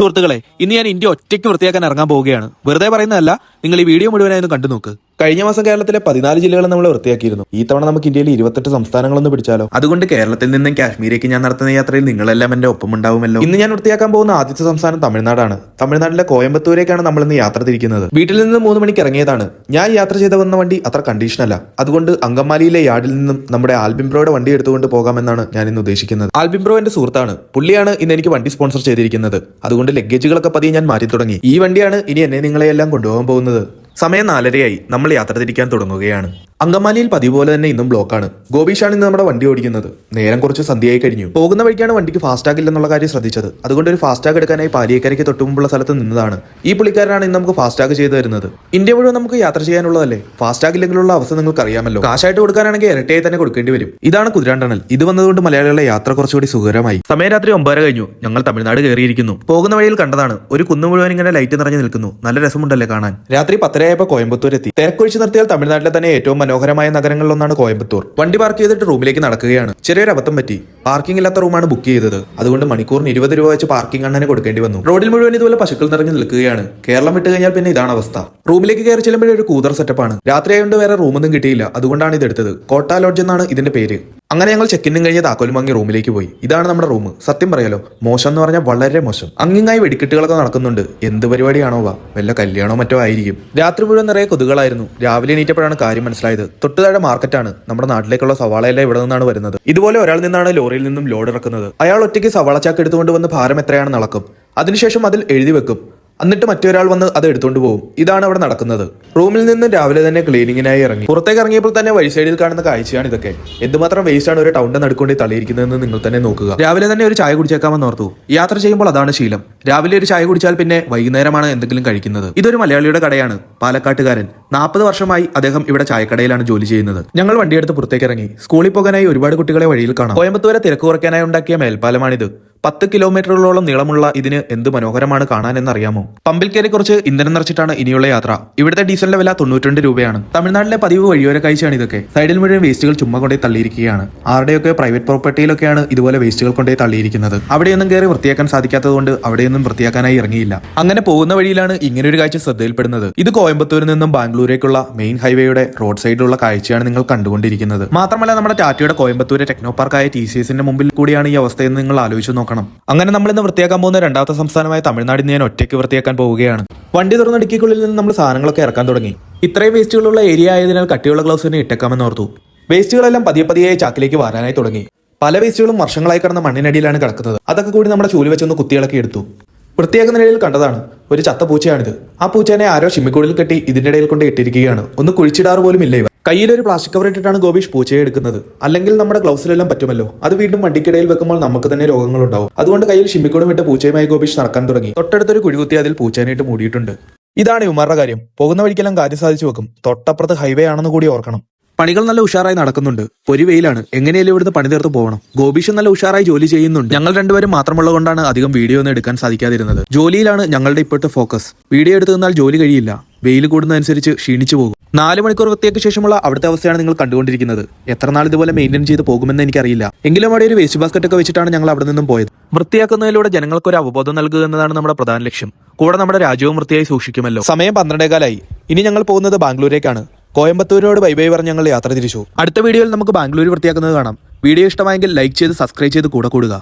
സുഹൃത്തുക്കളെ ഇന്ന് ഞാൻ ഇന്ത്യ ഒറ്റയ്ക്ക് വൃത്തിയാക്കാൻ ഇറങ്ങാൻ പോവുകയാണ്. വെറുതെ പറയുന്നതല്ല നിങ്ങൾ ഈ വീഡിയോ മുഴുവനായി ഒന്ന് കണ്ടു നോക്ക് കഴിഞ്ഞ മാസം കേരളത്തിലെ പതിനാല് ജില്ലകൾ നമ്മൾ വൃത്തിയാക്കിയിരുന്നു. ഈ തവണ നമുക്ക് ഇന്ത്യയിൽ ഇരുപത്തെട്ട് സംസ്ഥാനങ്ങളൊന്ന് പിടിച്ചാലോ? അതുകൊണ്ട് കേരളത്തിൽ നിന്നും കാശ്മീരേക്ക് ഞാൻ നടത്തുന്ന യാത്രയിൽ നിങ്ങളെല്ലാം എന്റെ ഒപ്പം ഉണ്ടാവുമല്ലോ ഇന്ന് ഞാൻ വൃത്തിയാക്കാൻ പോകുന്ന ആദ്യത്തെ സംസ്ഥാനം തമിഴ്നാടാണ്. തമിഴ്നാട്ടിലെ കോയമ്പത്തൂരേക്കാണ് നമ്മൾ ഇന്ന് യാത്ര തിരിക്കുന്നത്. വീട്ടിൽ നിന്ന് മൂന്ന് മണിക്ക് ഇറങ്ങിയതാണ്. ഞാൻ യാത്ര ചെയ്ത വന്ന വണ്ടി അത്ര കണ്ടീഷൻ അല്ല. അതുകൊണ്ട് അങ്കമാലിയിലെ യാർഡിൽ നിന്നും നമ്മുടെ ആൽബിംബ്രോയുടെ വണ്ടി എടുത്തുകൊണ്ട് പോകാമെന്നാണ് ഞാൻ ഇന്ന് ഉദ്ദേശിക്കുന്നത്. ആൽബിംബ്രോ എന്റെ സുഹൃത്താണ്. പുള്ളിയാണ് ഇന്ന് എനിക്ക് വണ്ടി സ്പോൺസർ ചെയ്തിരിക്കുന്നത്. അതുകൊണ്ട് ലഗേജുകളൊക്കെ പതിയെ ഞാൻ മാറ്റി തുടങ്ങി ഈ വണ്ടിയാണ് ഇനി എന്നെ നിങ്ങളെയെല്ലാം കൊണ്ടുപോകാൻ പോകുന്നത്. സമയം നാലരയായി നമ്മൾ യാത്ര തിരിക്കാൻ തുടങ്ങുകയാണ്. അങ്കമാലിയിൽ പതിവ് പോലെ തന്നെ ഇന്നും ബ്ലോക്കാണ്. ഗോപീഷാണ് ഇന്ന് നമ്മുടെ വണ്ടി ഓടിക്കുന്നത്. നേരം കുറച്ച് സന്ധ്യയായി കഴിഞ്ഞു. പോകുന്ന വഴിക്കാണ് വണ്ടിക്ക് ഫാസ്റ്റാഗ് ഇല്ലെന്നുള്ള കാര്യം ശ്രദ്ധിച്ചത്. അതുകൊണ്ട് ഒരു ഫാസ്റ്റാഗ് എടുക്കാനായി പാലിയേക്കരയ്ക്ക് തൊട്ടുമുമ്പുള്ള സ്ഥലത്ത് നിന്നതാണ്. ഈ പുള്ളിക്കാരനാണ് ഇന്ന് നമുക്ക് ഫാസ്റ്റാഗ് ചെയ്തു തരുന്നത്. ഇന്ത്യ മുഴുവൻ നമുക്ക് യാത്ര ചെയ്യാനുള്ളതല്ലേ? ഫാസ്റ്റാഗ് ഇല്ലെങ്കിലുള്ള അവസ്ഥ നിങ്ങൾക്ക് അറിയാമല്ലോ. കാശായിട്ട് കൊടുക്കാനാണെങ്കിൽ ഇരട്ടയായി തന്നെ കൊടുക്കേണ്ടി വരും. ഇതാണ് കുതിരാണ്ടണൽ. ഇത് വന്നതുകൊണ്ട് മലയാളികളുടെ യാത്ര കുറച്ചുകൂടി സുഖകരമായി. സമയരാത്രി ഒമ്പതര കഴിഞ്ഞു. ഞങ്ങൾ തമിഴ്നാട് കയറിയിരിക്കുന്നു. പോകുന്ന വഴിയിൽ കണ്ടതാണ്. ഒരു കുന്നു മുഴുവൻ ഇങ്ങനെ ലൈറ്റ് നിറഞ്ഞു നിൽക്കുന്നു. നല്ല രസമുണ്ടല്ലേ കാണാൻ. രാത്രി പത്തരയായപ്പോൾ കോയമ്പത്തൂർ എത്തി തിരക്കൊഴിച്ച് നിർത്തിയാൽ തമിഴ്നാട്ടിലെ തന്നെ ഏറ്റവും മനോഹരമായ നഗരങ്ങളിലൊന്നാണ് കോയമ്പത്തൂർ. വണ്ടി പാർക്ക് ചെയ്തിട്ട് റൂമിലേക്ക് നടക്കുകയാണ്. ചെറിയൊരു അബദ്ധം പറ്റി. പാർക്കിംഗ് ഇല്ലാത്ത റൂമാണ് ബുക്ക് ചെയ്തത്. അതുകൊണ്ട് മണിക്കൂറിന് ഇരുപത് രൂപ വെച്ച് പാർക്കിംഗ് അണ്ണനെ കൊടുക്കേണ്ടി വന്നു. റോഡിൽ മുഴുവൻ ഇതുപോലെ പശുക്കൾ നിറഞ്ഞു നിൽക്കുകയാണ്. കേരളം വിട്ട് കഴിഞ്ഞാൽ പിന്നെ ഇതാണ് അവസ്ഥ. റൂമിലേക്ക് കയറി ചെല്ലുമ്പോഴേ ഒരു കൂതർ സെറ്റപ്പാണ് രാത്രിയായതുകൊണ്ട് വേറെ റൂമൊന്നും കിട്ടിയില്ല. അതുകൊണ്ടാണ് ഇത് എടുത്തത്. കോട്ട ലോഡ്ജ് എന്നാണ് ഇതിന്റെ പേര്. അങ്ങനെ ഞങ്ങൾ ചെക്കിൻ കഴിഞ്ഞ് താക്കോലും വാങ്ങി റൂമിലേക്ക് പോയി. ഇതാണ് നമ്മുടെ റൂം സത്യം പറയാലോ മോശം എന്ന് പറഞ്ഞാൽ വളരെ മോശം. അങ്ങിങ്ങായി വെടിക്കെട്ടുകളൊക്കെ നടക്കുന്നുണ്ട്. എന്ത് പരിപാടിയാണോ വല്ല കല്യാണോ മറ്റോ ആയിരിക്കും. രാത്രി മുഴുവൻ നിറയെ കൊതുകളായിരുന്നു രാവിലെ എണീറ്റപ്പോഴാണ് കാര്യം മനസ്സിലായത്. തൊട്ട് താഴെ മാർക്കറ്റാണ് നമ്മുടെ നാട്ടിലേക്കുള്ള സവാളയെല്ലാം ഇവിടെ നിന്നാണ് വരുന്നത്. ഇതുപോലെ ഒരാൾ നിന്നാണ് ലോറിയിൽ നിന്നും ലോഡ് ഇറക്കുന്നത്. അയാൾ ഒറ്റയ്ക്ക് സവാള ചാക്ക് എടുത്തുകൊണ്ട് വന്ന് ഭാരം എത്രയാണെന്ന് അളക്കും. അതിനുശേഷം അതിൽ എഴുതി വെക്കും. എന്നിട്ട് മറ്റൊരാൾ വന്ന് അത് എടുത്തുകൊണ്ട് പോകും. ഇതാണ് അവിടെ നടക്കുന്നത്. റൂമിൽ നിന്ന് രാവിലെ തന്നെ ക്ലീനിങ്ങിനായി ഇറങ്ങി. പുറത്തേക്ക് ഇറങ്ങിയപ്പോൾ തന്നെ വഴി സൈഡിൽ കാണുന്ന കാഴ്ചയാണ് ഇതൊക്കെ. എന്തുമാത്രം വേസ്റ്റ് ആണ് ഒരു ടൗണിന്റെ നടുക്കൊണ്ട് തള്ളിയിരിക്കുന്നതെന്ന് നിങ്ങൾ തന്നെ നോക്കുക. രാവിലെ തന്നെ ഒരു ചായ കുടിച്ചേക്കാമെന്ന് ഓർത്തു. യാത്ര ചെയ്യുമ്പോൾ അതാണ് ശീലം. രാവിലെ ഒരു ചായ കുടിച്ചാൽ പിന്നെ വൈകുന്നേരമാണ് എന്തെങ്കിലും കഴിക്കുന്നത്. ഇതൊരു മലയാളിയുടെ കടയാണ്. പാലക്കാട്ടുകാരൻ. നാൽപ്പത് വർഷമായി അദ്ദേഹം ഇവിടെ ചായക്കടയിലാണ് ജോലി ചെയ്യുന്നത്. ഞങ്ങൾ വണ്ടിയെടുത്ത് പുറത്തേക്ക് ഇറങ്ങി സ്കൂളിൽ പോകാനായി ഒരുപാട് കുട്ടികളെ വഴിയിൽ കാണാം. കോയമ്പത്തൂരെ തിരക്ക് കുറയ്ക്കാനായി ഉണ്ടാക്കിയ മേൽപ്പാലമാണിത്. പത്ത് കിലോമീറ്ററുകളോളം നീളമുള്ള ഇതിന് എന്ത് മനോഹരമാണ് കാണാൻ അറിയാമോ പമ്പിൽ കയറി കുറച്ച് ഇന്ധനം നിറച്ചിട്ടാണ് ഇനിയുള്ള യാത്ര. ഇവിടുത്തെ ഡീസലിന്റെ വില തൊണ്ണൂറ്റിരണ്ട് രൂപയാണ്. തമിഴ്നാട്ടിലെ പതിവ് വഴിയോര കാഴ്ചയാണ് ഇതൊക്കെ. സൈഡിൽ മുഴുവൻ വേസ്റ്റുകൾ ചുമ്മാ കൊണ്ടേ തള്ളിയിരിക്കുകയാണ്. ആരുടെയൊക്കെ പ്രൈവറ്റ് പ്രോപ്പർട്ടിയിലൊക്കെയാണ് ഇതുപോലെ വേസ്റ്റുകൾ കൊണ്ടേ തള്ളിയിരിക്കുന്നത്. അവിടെയൊന്നും കയറി വൃത്തിയാക്കാൻ സാധിക്കാത്തതുകൊണ്ട് അവിടെയൊന്നും വൃത്തിയാക്കാനായി ഇറങ്ങിയില്ല. അങ്ങനെ പോകുന്ന വഴിയിലാണ് ഇങ്ങനെ ഒരു കാഴ്ച ശ്രദ്ധയിൽപ്പെടുന്നത്. ഇത് കോയമ്പത്തൂരിൽ നിന്നും ബാംഗ്ലൂരേക്കുള്ള മെയിൻ ഹൈവേയുടെ റോഡ് സൈഡിലുള്ള കാഴ്ചയാണ് നിങ്ങൾ കണ്ടുകൊണ്ടിരിക്കുന്നത്. മാത്രമല്ല നമ്മുടെ ടാറ്റയുടെ കോയമ്പത്തൂരെ ടെക്നോ പാർക്കായ ടി സി എസിന്റെ മുമ്പിൽ കൂടിയാണ് ഈ അവസ്ഥയെന്ന് നിങ്ങൾ ആലോചിച്ച് നോക്കണം. അങ്ങനെ നമ്മൾ ഇന്ന് വൃത്തിയാക്കാൻ പോകുന്ന രണ്ടാമത്തെ സംസ്ഥാനമായ തമിഴ്നാടിൽ നിന്ന് ഞാൻ ഒറ്റയ്ക്ക് വൃത്തിയാക്കാൻ പോവുകയാണ്. വണ്ടി തുറന്ന ഇടുക്കിക്കുള്ളിൽ നിന്ന് നമ്മൾ സാധനങ്ങളൊക്കെ ഇറക്കാൻ തുടങ്ങി. ഇത്രയും വേസ്റ്റുകളുള്ള ഏരിയ ആയതിനാൽ കട്ടിയുള്ള ഗ്ലൗസ് തന്നെ ഇട്ടേക്കാമെന്ന് ഓർത്തു. വേസ്റ്റുകളെല്ലാം പതിയെ പതിയെ ചാക്കിലേക്ക് വാരാനായി തുടങ്ങി. പല വേസ്റ്റുകളും വർഷങ്ങളായി കിടന്ന മണ്ണിനടിയിലാണ് കിടക്കുന്നത്. അതൊക്കെ കൂടി നമ്മുടെ ചൂൽ വെച്ചൊന്ന് കുത്തിയിളക്കി എടുത്തു വൃത്തിയാക്കുന്ന നിലയിൽ കണ്ടതാണ്. ഒരു ചത്ത പൂച്ചയാണിത്. ആ പൂച്ചേനെ ആരോ ചിമ്മിക്കൂടിൽ കെട്ടി ഇതിന്റെ ഇടയിൽ കൊണ്ട് ഇട്ടിരിക്കുകയാണ്. ഒന്ന് കുഴിച്ചിടാറ് പോലും ഇല്ല ഇവ കയ്യിലൊരു പ്ലാസ്റ്റിക് കവർ ഇട്ടിട്ടാണ് ഗോപീഷ് പൂച്ചയെ എടുക്കുന്നത്. അല്ലെങ്കിൽ നമ്മുടെ ഗ്ലൗസിലെല്ലാം പറ്റുമല്ലോ. അത് വീണ്ടും വണ്ടിക്കിടയിൽ വെക്കുമ്പോൾ നമുക്ക് തന്നെ രോഗങ്ങൾ ഉണ്ടാവും അതുകൊണ്ട് കയ്യിൽ ഷിമ്മിക്കൂടും വിട്ട പൂച്ചയുമായി ഗോപീഷ് നടക്കാൻ തുടങ്ങി. തൊട്ടടുത്തൊരു കുഴികുത്തി അതിൽ പൂച്ചേനായിട്ട് മൂടിയിട്ടുണ്ട്. ഇതാണ് ഇവന്മാരുടെ കാര്യം. പോകുന്ന വഴിക്കെല്ലാം കാര്യം സാധിച്ചു വെക്കും. തൊട്ടപ്പുറത്ത് ഹൈവേ ആണെന്ന് കൂടി ഓർക്കണം. പണികൾ നല്ല ഉഷാറായി നടക്കുന്നുണ്ട്. ഒരു വെയിലാണ്. എങ്ങനെയല്ലേ ഇവിടുന്ന് പണി തീർത്ത് പോകണം ഗോപീഷൻ നല്ല ഉഷാറായി ജോലി ചെയ്യുന്നുണ്ട്. ഞങ്ങൾ രണ്ടുപേരും മാത്രമുള്ളത് കൊണ്ടാണ് അധികം വീഡിയോ ഒന്നും എടുക്കാൻ സാധിക്കാതിരുന്നത്. ജോലിയിലാണ് ഞങ്ങളുടെ ഇപ്പോഴത്തെ ഫോക്കസ്. വീഡിയോ എടുത്തു നിന്നാൽ ജോലി കഴിയില്ല. വെയിൽ കൂടുന്നതനുസരിച്ച് ക്ഷീണിച്ചു പോകും. നാല് മണിക്കൂർ വൃത്തിയ്ക്ക് ശേഷമുള്ള അവിടുത്തെ അവസ്ഥയാണ് നിങ്ങൾ കണ്ടുകൊണ്ടിരിക്കുന്നത്. എത്ര നാൾ ഇതുപോലെ മെയിന്റെയിൻ ചെയ്ത് പോകുമെന്ന് എനിക്കറിയില്ല. എങ്കിലും അവിടെ ഒരു വേസ്റ്റ് ബാസ്ക്കറ്റ് ഒക്കെ വെച്ചിട്ടാണ് ഞങ്ങൾ അവിടെ നിന്നും പോയത്. വൃത്തിയാക്കുന്നതിലൂടെ ജനങ്ങൾക്ക് ഒരു അവബോധം നൽകുക എന്നതാണ് നമ്മുടെ പ്രധാന ലക്ഷ്യം. കൂടെ നമ്മുടെ രാജ്യവും വൃത്തിയായി സൂക്ഷിക്കുമല്ലോ. സമയം പന്ത്രണ്ടേകാലായി. ഇനി ഞങ്ങൾ പോകുന്നത് ബാംഗ്ലൂരേക്കാണ് കോയമ്പത്തൂരിനോട് ബൈ ബൈ പറഞ്ഞ് ഞങ്ങൾ യാത്ര തിരിച്ചു. അടുത്ത വീഡിയോയിൽ നമുക്ക് ബാംഗ്ലൂർ വൃത്തിയാക്കുന്നത് കാണാം. വീഡിയോ ഇഷ്ടമായെങ്കിൽ ലൈക്ക് ചെയ്ത് സബ്സ്ക്രൈബ് ചെയ്ത് കൂടെ കൂടുക.